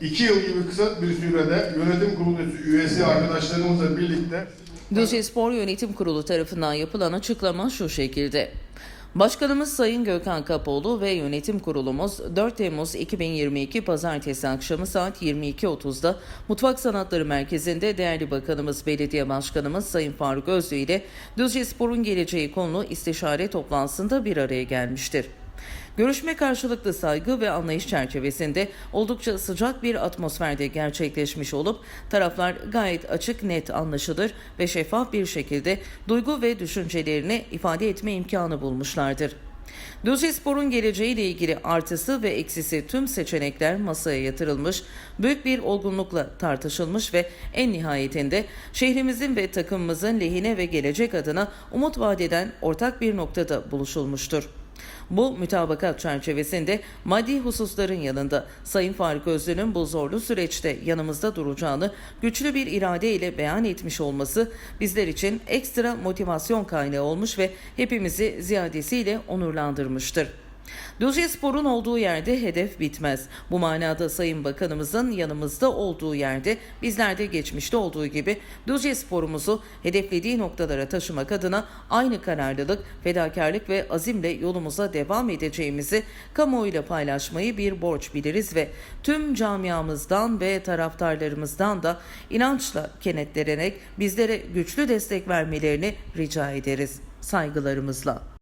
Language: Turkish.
iki yıl gibi kısa bir sürede yönetim kurulu üyesi arkadaşlarımızla birlikte Düzce Spor Yönetim Kurulu tarafından yapılan açıklama şu şekilde. Başkanımız Sayın Gökhan Kapoğlu ve yönetim kurulumuz 4 Temmuz 2022 Pazartesi akşamı saat 22.30'da Mutfak Sanatları Merkezi'nde değerli Bakanımız Belediye Başkanımız Sayın Faruk Özlü ile Düzce Spor'un geleceği konulu istişare toplantısında bir araya gelmiştir. Görüşme karşılıklı saygı ve anlayış çerçevesinde oldukça sıcak bir atmosferde gerçekleşmiş olup taraflar gayet açık, net, anlaşılır ve şeffaf bir şekilde duygu ve düşüncelerini ifade etme imkanı bulmuşlardır. Düzce Spor'un geleceğiyle ilgili artısı ve eksisi tüm seçenekler masaya yatırılmış, büyük bir olgunlukla tartışılmış ve en nihayetinde şehrimizin ve takımımızın lehine ve gelecek adına umut vadeden ortak bir noktada buluşulmuştur. Bu mütabakat çerçevesinde maddi hususların yanında Sayın Faruk Özlü'nün bu zorlu süreçte yanımızda duracağını güçlü bir irade ile beyan etmiş olması bizler için ekstra motivasyon kaynağı olmuş ve hepimizi ziyadesiyle onurlandırmıştır. Düzce Spor'un olduğu yerde hedef bitmez. Bu manada Sayın Bakanımızın yanımızda olduğu yerde bizler de geçmişte olduğu gibi Düzce Spor'umuzu hedeflediği noktalara taşımak adına aynı kararlılık, fedakarlık ve azimle yolumuza devam edeceğimizi kamuoyuyla paylaşmayı bir borç biliriz ve tüm camiamızdan ve taraftarlarımızdan da inançla kenetlenerek bizlere güçlü destek vermelerini rica ederiz. Saygılarımızla.